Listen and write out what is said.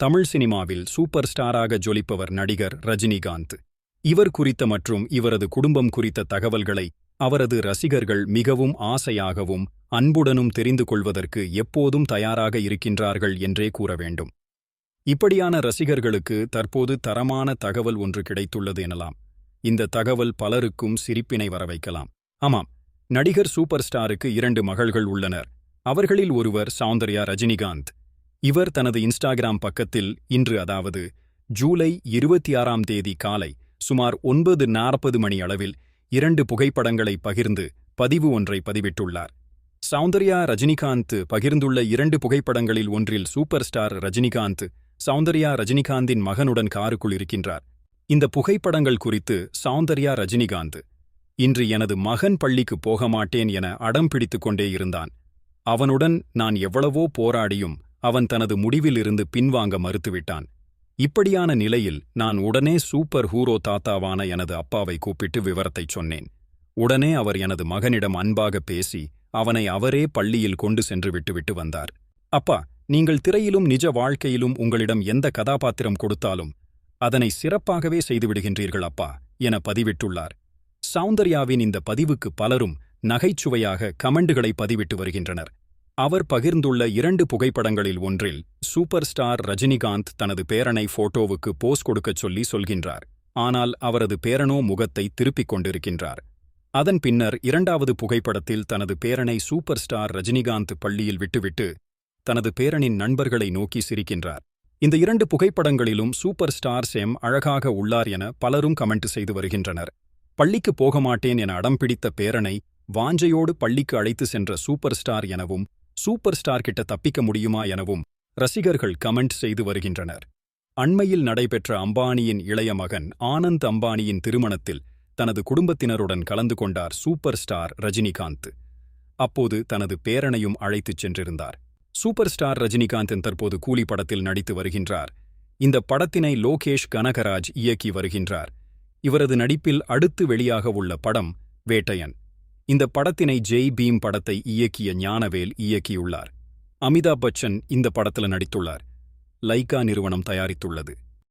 தமிழ் சினிமாவில் சூப்பர் ஸ்டாராக ஜொலிப்பவர் நடிகர் ரஜினிகாந்த். இவர் குறித்த மற்றும் இவரது குடும்பம் குறித்த தகவல்களை அவரது ரசிகர்கள் மிகவும் ஆசையாகவும் அன்புடனும் தெரிந்து கொள்வதற்கு எப்போதும் தயாராக இருக்கின்றார்கள் என்றே கூற வேண்டும். இப்படியான ரசிகர்களுக்கு தற்போது தரமான தகவல் ஒன்று கிடைத்துள்ளது எனலாம். இந்த தகவல் பலருக்கும் சிரிப்பினை வரவைக்கலாம். ஆமாம் நடிகர் சூப்பர் ஸ்டாருக்கு இரண்டு மகள்கள் உள்ளனர். அவர்களில் ஒருவர் சௌந்தர்யா ரஜினிகாந்த் இவர் தனது இன்ஸ்டாகிராம் பக்கத்தில் இன்று அதாவது ஜூலை இருபத்தி ஆறாம் தேதி காலை சுமார் ஒன்பது நாற்பது மணி அளவில் இரண்டு புகைப்படங்களை பகிர்ந்து பதிவு ஒன்றை பதிவிட்டுள்ளார். சௌந்தர்யா ரஜினிகாந்த் பகிர்ந்துள்ள இரண்டு புகைப்படங்களில் ஒன்றில் சூப்பர் ஸ்டார் ரஜினிகாந்த் சௌந்தர்யா ரஜினிகாந்தின் மகனுடன் காருக்குள் இருக்கின்றார். இந்த புகைப்படங்கள் குறித்து சௌந்தர்யா ரஜினிகாந்த் இன்று எனது மகன் பள்ளிக்கு போக மாட்டேன் என அடம் பிடித்துக் கொண்டே இருந்தான். அவனுடன் நான் எவ்வளவோ போராடியும் அவன் தனது முடிவிலிருந்து பின்வாங்க மறுத்துவிட்டான். இப்படியான நிலையில் நான் உடனே சூப்பர் ஹூரோ தாத்தாவான எனது அப்பாவை கூப்பிட்டு விவரத்தைச் சொன்னேன். உடனே அவர் எனது மகனிடம் அன்பாக பேசி அவனை அவரே பள்ளியில் கொண்டு சென்று விட்டுவிட்டு வந்தார். அப்பா நீங்கள் திரையிலும் நிஜ வாழ்க்கையிலும் உங்களிடம் எந்த கதாபாத்திரம் கொடுத்தாலும் அதனை சிறப்பாகவே செய்துவிடுகின்றீர்கள் அப்பா என பதிவிட்டுள்ளார். சௌந்தர்யாவின் இந்த பதிவுக்கு பலரும் நகைச்சுவையாக கமெண்டுகளை பதிவிட்டு வருகின்றனர். அவர் பகிர்ந்துள்ள இரண்டு புகைப்படங்களில் ஒன்றில் சூப்பர் ஸ்டார் ரஜினிகாந்த் தனது பேரனை போட்டோவுக்கு போஸ் கொடுக்கச் சொல்லி சொல்கின்றார். ஆனால் அவரது பேரனோ முகத்தை திருப்பிக் கொண்டிருக்கின்றார். அதன் பின்னர் இரண்டாவது புகைப்படத்தில் தனது பேரனை சூப்பர் ஸ்டார் ரஜினிகாந்த் பள்ளியில் விட்டுவிட்டு தனது பேரனின் நண்பர்களை நோக்கி சிரிக்கின்றார். இந்த இரண்டு புகைப்படங்களிலும் சூப்பர் ஸ்டார் சேம் அழகாக உள்ளார் என பலரும் கமெண்ட் செய்து வருகின்றனர். பள்ளிக்கு போக மாட்டேன் என அடம்பிடித்த பேரனை வாஞ்சையோடு பள்ளிக்கு அழைத்து சென்ற சூப்பர் ஸ்டார் எனவும் சூப்பர் ஸ்டார் கிட்ட தப்பிக்க முடியுமா எனவும் ரசிகர்கள் கமெண்ட் செய்து வருகின்றனர். அண்மையில் நடைபெற்ற அம்பானியின் இளைய மகன் ஆனந்த் அம்பானியின் திருமணத்தில் தனது குடும்பத்தினருடன் கலந்து கொண்டார் சூப்பர் ஸ்டார் ரஜினிகாந்த். அப்போது தனது பேரனையும் அழைத்துச் சென்றிருந்தார். சூப்பர் ஸ்டார் ரஜினிகாந்தின் தற்போது கூலி படத்தில் நடித்து வருகின்றார். இந்த படத்தினை லோகேஷ் கனகராஜ் இயக்கி வருகின்றார். இவரது நடிப்பில் அடுத்து வெளியாக உள்ள படம் வேட்டையன். இந்த படத்தினை ஜெய் பீம் படத்தை இயக்கிய ஞானவேல் இயக்கியுள்ளார். அமிதாப் பச்சன் இந்த படத்துல நடித்துள்ளார். லைகா நிறுவனம் தயாரித்துள்ளது.